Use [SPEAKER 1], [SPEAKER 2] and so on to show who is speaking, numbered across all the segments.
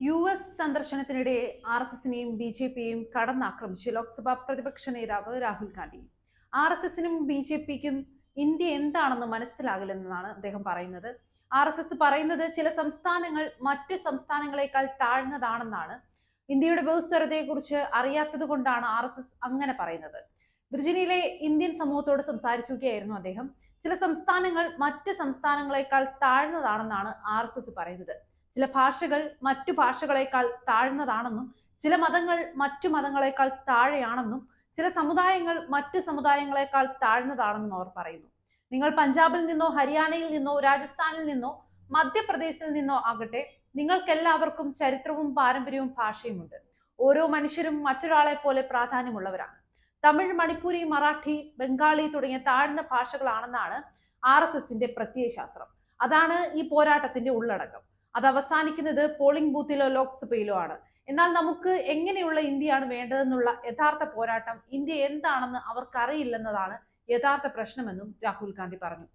[SPEAKER 1] U S സന്ദർശനത്തിനിടെ R S എസിനെയും B J പിയെയും കടന്നാക്രമിച്ച് ലോക്സഭാ പ്രതിപക്ഷ നേതാവ് രാഹുൽ ഗാന്ധി. ആർ എസ് എസിനും ബി ജെ പിക്കും ഇന്ത്യ എന്താണെന്ന് മനസ്സിലാകില്ലെന്നാണ് അദ്ദേഹം പറയുന്നത്. ആർ എസ് എസ് പറയുന്നത് ചില സംസ്ഥാനങ്ങൾ മറ്റ് സംസ്ഥാനങ്ങളെക്കാൾ താഴ്ന്നതാണെന്നാണ്. ഇന്ത്യയുടെ ബഹുസ്വരതയെക്കുറിച്ച് അറിയാത്തത് കൊണ്ടാണ് ആർ എസ് എസ് അങ്ങനെ പറയുന്നത്. വിർജിനിയയിലെ ഇന്ത്യൻ സമൂഹത്തോട് സംസാരിക്കുകയായിരുന്നു അദ്ദേഹം. ചില സംസ്ഥാനങ്ങൾ മറ്റ് സംസ്ഥാനങ്ങളെക്കാൾ താഴ്ന്നതാണെന്നാണ് ആർ എസ് എസ് പറയുന്നത്. ചില ഭാഷകൾ മറ്റു ഭാഷകളെക്കാൾ താഴ്ന്നതാണെന്നും ചില മതങ്ങൾ മറ്റു മതങ്ങളെക്കാൾ താഴെയാണെന്നും ചില സമുദായങ്ങൾ മറ്റ് സമുദായങ്ങളെക്കാൾ താഴ്ന്നതാണെന്നും അവർ പറയുന്നു. നിങ്ങൾ പഞ്ചാബിൽ നിന്നോ ഹരിയാനയിൽ നിന്നോ രാജസ്ഥാനിൽ നിന്നോ മധ്യപ്രദേശിൽ നിന്നോ ആകട്ടെ നിങ്ങൾക്കെല്ലാവർക്കും ചരിത്രവും പാരമ്പര്യവും ഭാഷയുമുണ്ട്. ഓരോ മനുഷ്യരും മറ്റൊരാളെ പോലെ പ്രാധാന്യമുള്ളവരാണ്. തമിഴ് മണിപ്പൂരി മറാഠി ബംഗാളി തുടങ്ങിയ താഴ്ന്ന ഭാഷകളാണെന്നാണ് ആർ എസ് എസിന്റെ പ്രത്യയശാസ്ത്രം. അതാണ് ഈ പോരാട്ടത്തിന്റെ ഉള്ളടക്കം. അത് അവസാനിക്കുന്നത് പോളിംഗ് ബൂത്തിലോ ലോക്സഭയിലോ ആണ്. എന്നാൽ നമുക്ക് എങ്ങനെയുള്ള ഇന്ത്യയാണ് വേണ്ടതെന്നുള്ള യഥാർത്ഥ പോരാട്ടം ഇന്ത്യ എന്താണെന്ന് അവർക്കറിയില്ലെന്നതാണ് യഥാർത്ഥ പ്രശ്നമെന്നും രാഹുൽ ഗാന്ധി പറഞ്ഞു.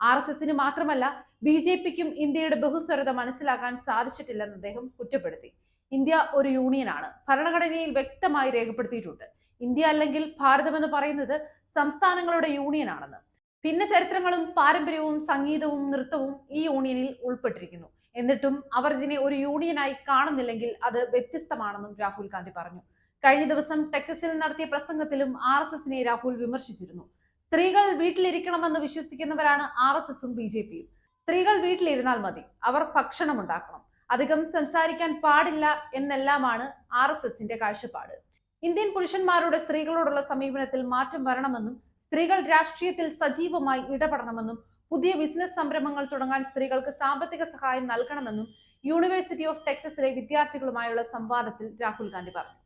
[SPEAKER 1] ആർ എസ് എസിന് മാത്രമല്ല ബി ജെ പിക്കും ഇന്ത്യയുടെ ബഹുസ്വരത മനസ്സിലാക്കാൻ സാധിച്ചിട്ടില്ലെന്ന് അദ്ദേഹം കുറ്റപ്പെടുത്തി. ഇന്ത്യ ഒരു യൂണിയനാണ്. ഭരണഘടനയിൽ വ്യക്തമായി രേഖപ്പെടുത്തിയിട്ടുണ്ട്. ഇന്ത്യ അല്ലെങ്കിൽ ഭാരതം എന്ന് പറയുന്നത് സംസ്ഥാനങ്ങളുടെ യൂണിയനാണെന്ന്. ഭിന്ന ചരിത്രങ്ങളും പാരമ്പര്യവും സംഗീതവും നൃത്തവും ഈ യൂണിയനിൽ ഉൾപ്പെട്ടിരിക്കുന്നു. എന്നിട്ടും അവർ ഇതിനെ ഒരു യൂണിയനായി കാണുന്നില്ലെങ്കിൽ അത് വ്യത്യസ്തമാണെന്നും രാഹുൽ ഗാന്ധി പറഞ്ഞു. കഴിഞ്ഞ ദിവസം ടെക്സസിൽ നടത്തിയ പ്രസംഗത്തിലും ആർ എസ് എസിനെ രാഹുൽ വിമർശിച്ചിരുന്നു. സ്ത്രീകൾ വീട്ടിലിരിക്കണമെന്ന് വിശ്വസിക്കുന്നവരാണ് ആർ എസ് എസും ബി ജെ പിയും. സ്ത്രീകൾ വീട്ടിലിരുന്നാൽ മതി അവർ ഭക്ഷണം ഉണ്ടാക്കണം അധികം സംസാരിക്കാൻ പാടില്ല എന്നെല്ലാമാണ് ആർ എസ് എസിന്റെ കാഴ്ചപ്പാട്. ഇന്ത്യൻ പുരുഷന്മാരുടെ സ്ത്രീകളോടുള്ള സമീപനത്തിൽ മാറ്റം വരണമെന്നും സ്ത്രീകൾ രാഷ്ട്രീയത്തിൽ സജീവമായി ഇടപെടണമെന്നും പുതിയ ബിസിനസ് സംരംഭങ്ങൾ തുടങ്ങാൻ സ്ത്രീകൾക്ക് സാമ്പത്തിക സഹായം നൽകണമെന്നും യൂണിവേഴ്സിറ്റി ഓഫ് ടെക്സസിലെ വിദ്യാർത്ഥികളുമായുള്ള സംവാദത്തിൽ രാഹുൽ ഗാന്ധി പറഞ്ഞു.